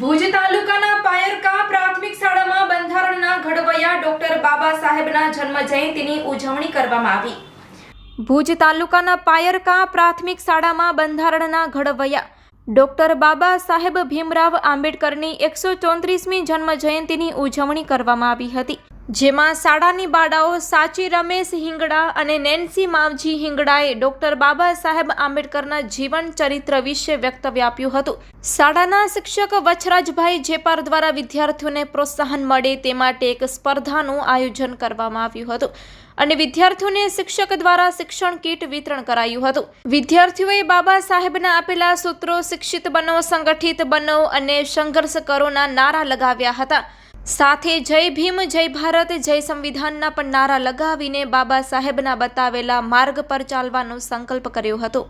ભુજ તાલુકાના પાયરકા પ્રાથમિક શાળામાં બંધારણના ઘડવૈયા ડોક્ટર બાબા સાહેબના જન્મ જયંતિની ઉજવણી કરવામાં આવી. ભુજ તાલુકાના પાયરકા પ્રાથમિક શાળામાં બંધારણના ઘડવૈયા ડોક્ટર બાબા સાહેબ ભીમરાવ આંબેડકરની એકસો ચોત્રીસમી જન્મ જયંતિની ઉજવણી કરવામાં આવી હતી. જેમાં શાળાની બાળાઓ સાચી રમેશ હિંગડા અને નેન્સી માવજી હિંગડાએ ડોક્ટર બાબા સાહેબ આંબેડકરના જીવન ચરિત્ર વિશે વક્તવ્ય આપ્યું હતું. શાળાના શિક્ષક વચરાજભાઈ જેપાર દ્વારા વિદ્યાર્થીઓને પ્રોત્સાહન મળે તે માટે એક સ્પર્ધાનું આયોજન કરવામાં આવ્યું હતું અને વિદ્યાર્થીઓને શિક્ષક દ્વારા શિક્ષણ કીટ વિતરણ કરાયું હતું. વિદ્યાર્થીઓએ બાબા સાહેબના આપેલા સૂત્રો શિક્ષિત બનો, સંગઠિત બનો અને સંઘર્ષ કરોના નારા લગાવ્યા હતા. સાથે જય ભીમ, જય ભારત, જય સંવિધાનના પણ નારા લગાવીને બાબા સાહેબના બતાવેલા માર્ગ પર ચાલવાનો સંકલ્પ કર્યો હતો.